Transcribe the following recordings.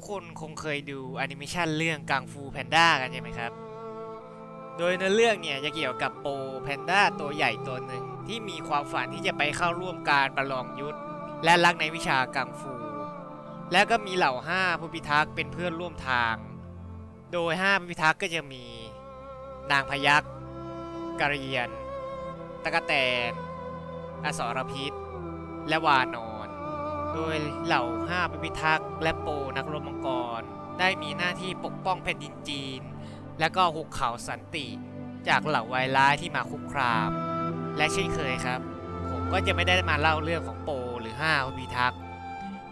ทุกคนคงเคยดูแอนิเมชันเรื่องกังฟูแพนด้ากันใช่ไหมครับ โดยในเรื่องเนี่ยจะเกี่ยวกับโปแพนด้าตัวใหญ่ตัวหนึ่งที่มีความฝันที่จะไปเข้าร่วมการประลองยุทธและรักในวิชากังฟู และก็มีเหล่าห้าผู้พิทักษ์เป็นเพื่อนร่วมทาง โดยห้าผู้พิทักษ์ก็จะมี นางพยักษ์กระเรียน ตะกะแตน อสรพิษ และวานอ โดยเหล่าห้าพิทักษ์และโปนักรบมังกร ได้มีหน้าที่ปกป้องแผ่นดินจีน และก็หุกเขาสันติ จากเหล่าไวร้ายที่มาคุกคาม และเช่นเคยครับ ผมก็จะไม่ได้มาเล่าเรื่องของโปหรือห้าพิทักษ์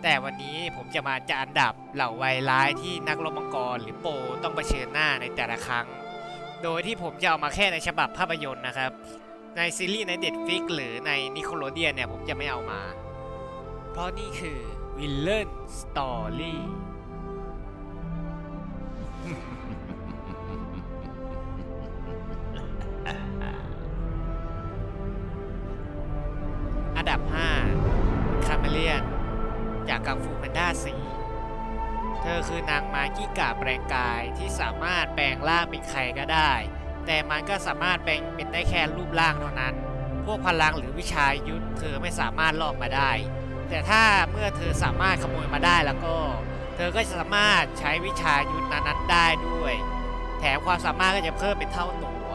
แต่วันนี้ผมจะมาจะอันดับเหล่าไวร้ายที่นักรบมังกร หรือโปต้องเผชิญหน้าในแต่ละครั้ง โดยที่ผมจะเอามาแค่ในฉบับภาพยนตร์นะครับ ในซีรีส์ในเด็ดฟิกหรือในนิโคลเดียเนี่ยผมจะไม่เอามา เพราะนี่คือวิลเลนสตอรี่อันดับ 5 คาเมเลียน จากกังฟูแพนด้า4เธอคือนางไม้กี้กาแปลงกายที่สามารถแปลงร่างเป็นใครก็ได้ แต่มันก็สามารถแปลงเป็นได้แค่รูปร่างเท่านั้น พวกพลังหรือวิชายุทธเธอไม่สามารถลอกมาได้ แต่ถ้าเมื่อเธอสามารถขโมยมาได้แล้วก็ เธอก็จะสามารถใช้วิชายุทธนั้นได้ด้วย แถมความสามารถก็จะเพิ่มเป็นเท่าตัว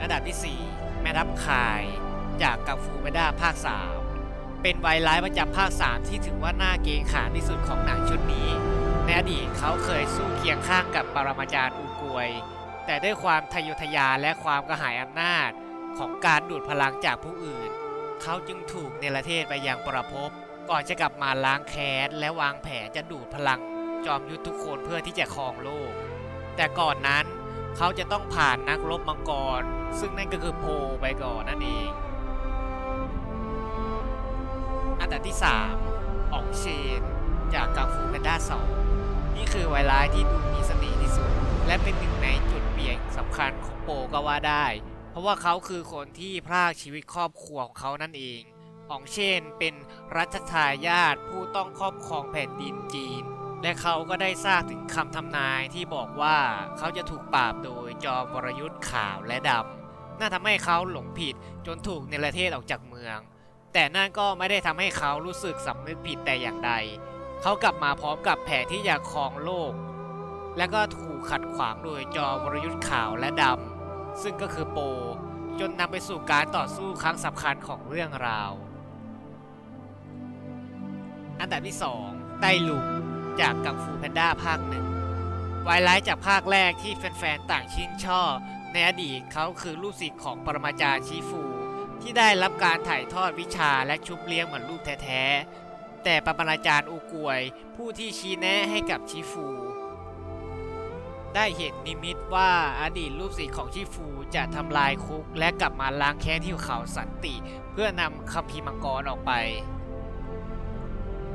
อันดับที่ 4 แม่ทัพคายจากกังฟูเมด้าภาค 3 เป็นไวร้ายประจำภาค 3 ที่ถือว่าน่าเกงขามที่สุดของหนังชุดนี้ ในอดีตเขาเคยสู้เคียงข้างกับปรมาจารย์อูกวย แต่ด้วยความทะยอทะยานและความกระหายอำนาจ ของการดูดพลังจากผู้อื่น เขาจึงถูกเนรเทศไปยังประภพก่อนจะกลับมาล้างแค้นและวางแผนจะดูดพลังจอมยุทธทุกคนเพื่อที่จะครองโลก แต่ก่อนนั้นเขาจะต้องผ่านนักรบมังกร ซึ่งนั่นก็คือโพไปก่อนนั่นเอง อันดับที่ 3 อองเชน จากกังฟูแพนด้า2นี่คือไวร้ายที่ดูมีสติที่สุด และเป็นหนึ่งในจุดเปลี่ยนสำคัญของโปก็ว่าได้ เพราะว่าเขาคือคนที่พรากชีวิตครอบครัวของเขานั่นเองอองเช่นเป็นรัชทายาทผู้ต้องครอบครองแผ่นดินจีน และเขาก็ได้ทราบถึงคำทำนายที่บอกว่าเขาจะถูกปราบโดยจอมวรยุทธ์ขาวและดำน่าทำให้เขาหลงผิดจนถูกเนรเทศออกจากเมือง แต่นั่นก็ไม่ได้ทำให้เขารู้สึกสำนึกผิดแต่อย่างใด เขากลับมาพร้อมกับแผนที่อยากครองโลก และก็ถูกขัดขวางโดยจอมวรยุทธ์ขาวและดำ ซึ่งก็คือโป จนนำไปสู่การต่อสู้ครั้งสำคัญของเรื่องราว อันดับที่ 2 ไต้ลุงจากกังฟูแพนด้าภาคหนึ่งไวร้ายจากภาคแรกที่แฟนๆ ต่างชื่นชอบ ในอดีตเขาคือลูกศิษย์ของปรมาจารย์ชีฟู ที่ได้รับการถ่ายทอดวิชาและชุบเลี้ยงเหมือนลูกแท้ๆ แต่ปรมาจารย์อูกวย ผู้ที่ชี้แนะให้กับชีฟู ได้เห็นนิมิตว่าอดีตลูกศิษย์ของชีฟูจะทำลายคุก และกลับมาล้างแค้นที่เขาสันติ เพื่อนำคัมภีร์มังกรออกไป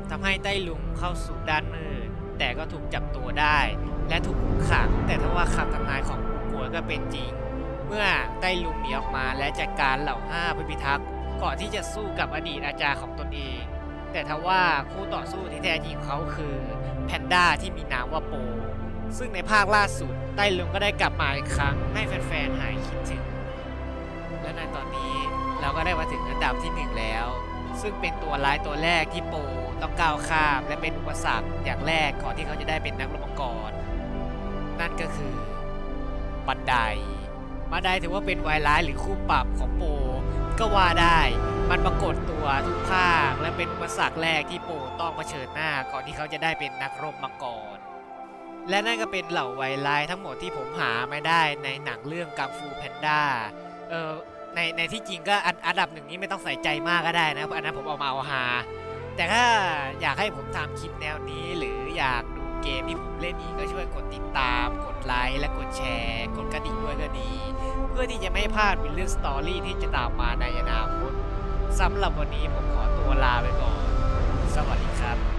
ทำให้ไต้ลุงเข้าสู่ด้านมืด แต่ก็ถูกจับตัวได้ และถูกคุกขัง แต่ถ้าว่าคำทำนายของอูกัวก็เป็นจริง เมื่อไต้ลุงหนีออกมาและจัดการเหล่าห้าผู้พิทักษ์ก่อนที่จะสู้กับอดีตอาจารย์ของตนเอง แต่ทว่าคู่ต่อสู้ที่แท้จริงของเขาคือแพนด้าที่มีนามว่าโป ซึ่งในภาคล่าสุดไต้ลุงก็ได้กลับมาอีกครั้งให้แฟนๆหายคิดถึง และในตอนนี้เราก็ได้มาถึงอันดับที่หนึ่งแล้ว ซึ่งเป็นตัวร้ายตัวแรกที่โปต้องก้าวข้ามและเป็นอุปสรรคอย่างแรกก่อนที่เขาจะได้เป็นนักรบมังกร นั่นก็คือบันไดบันไดถือว่าเป็นวายร้ายหรือคู่ปรับของโป ก็ว่าได้มันปรากฏตัวทุกภาคและเป็นอุปสรรคแรกที่โปต้องเผชิญหน้าก่อนที่เขาจะได้เป็นนักรบมังกร และนั่นก็เป็นเหล่าไวไลทั้งหมดที่ผมหาไม่ได้ในหนังเรื่องกังฟูแพนด้าเออในในที่จริงก็อันอันดับหนึ่งนี้ไม่ต้องใส่ใจมากก็ได้นะเพราะอันนั้นผมเอามาเอาฮาแต่ถ้าอยากให้ผมทำคลิปแนวนี้ หรืออยากดูเกมที่ผมเล่นอีกก็ช่วยกดติดตาม กดไลค์และกดแชร์ กดกระดิ่งด้วยก็ดี เพื่อที่จะไม่พลาดวิลเลนสตอรี่ที่จะตามมาในอนาคตสำหรับวันนี้ผมขอตัวลาไปก่อน สวัสดีครับ